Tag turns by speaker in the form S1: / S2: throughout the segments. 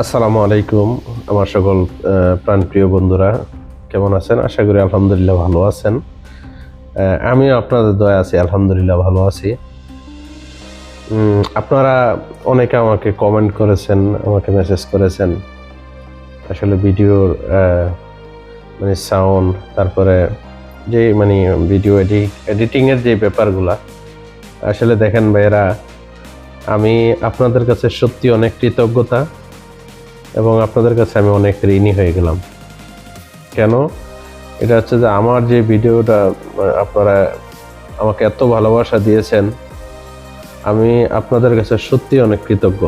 S1: আসসালামু আলাইকুম, আমার সকল প্রাণপ্রিয় বন্ধুরা, কেমন আছেন? আশা করি আলহামদুলিল্লাহ ভালো আছেন। আমিও আপনাদের দয়া আছি, আলহামদুলিল্লাহ ভালো আছি। আপনারা অনেকে আমাকে কমেন্ট করেছেন, আমাকে মেসেজ করেছেন। আসলে ভিডিওর মানে সাউন্ড তারপরে যে মানে ভিডিও এডি এডিটিংয়ের যে ব্যাপারগুলা, আসলে দেখেন ভাইয়েরা, আমি আপনাদের কাছে সত্যি অনেক কৃতজ্ঞতা। এবং আপনাদের কাছে আমি অনেক ঋণী হয়ে গেলাম। কেন? এটা হচ্ছে যে আমার যে ভিডিওটা, আপনারা আমাকে এত ভালোবাসা দিয়েছেন, আমি আপনাদের কাছে সত্যি অনেক কৃতজ্ঞ।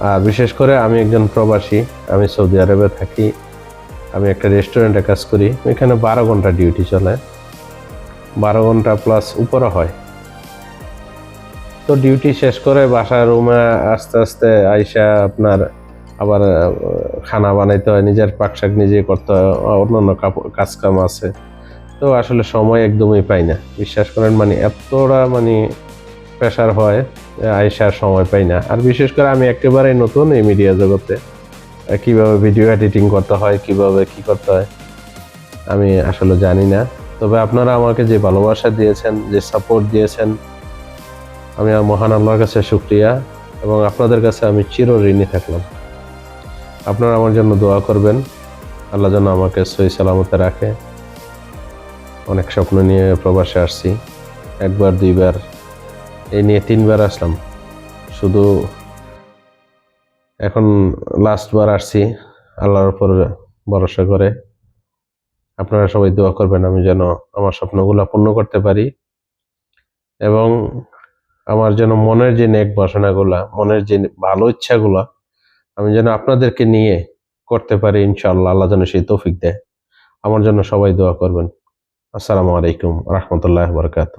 S1: আর বিশেষ করে আমি একজন প্রবাসী, আমি সৌদি আরবে থাকি, আমি একটা রেস্টুরেন্টে কাজ করি, এখানে বারো ঘণ্টা ডিউটি চলে। বারো ঘণ্টা প্লাস উপরে হয়। তো ডিউটি শেষ করে বাসার রুমে আস্তে আস্তে আইসা আপনার আবার খানা বানাইতে হয়, নিজের পাকশাক নিজে করতে হয়, অন্যান্য কাজকাম আছে। তো আসলে সময় একদমই পাই না। বিশ্বাস করেন মানে এতটা মানে প্রেশার হয় আইসার সময় পাই না। আর বিশেষ করে আমি একেবারেই নতুন এই মিডিয়া জগতে। কীভাবে ভিডিও এডিটিং করতে হয়, কীভাবে কি করতে হয়, আমি আসলে জানি না। তবে আপনারা আমাকে যে ভালোবাসা দিয়েছেন, যে সাপোর্ট দিয়েছেন আমি মহান আল্লাহর কাছে শুক্রিয়া এবং আপনাদের কাছে আমি চির ঋণী থাকলাম। আপনারা আমার জন্য দোয়া করবেন। আল্লাহ যেন আমাকে সই সালামতে রাখে। অনেক স্বপ্ন নিয়ে প্রবাসে আসছি। একবার, দুইবার, এই নিয়ে তিনবার আসলাম। শুধু এখন লাস্টবার আসছি আল্লাহর উপর ভরসা করে। আপনারা সবাই দোয়া করবেন আমি যেন আমার স্বপ্নগুলো পূর্ণ করতে পারি। এবং আমার যেন মনের যে নেক বাসনাগুলা, মনের যে ভালো ইচ্ছাগুলা, আমি যেন আপনাদেরকে নিয়ে করতে পারি, ইনশাআল্লাহ। আল্লাহ যেন সেই তৌফিক দেয়। আমার জন্য সবাই দোয়া করবেন। আসসালামু আলাইকুম রহমতুল্লাহ বরকাত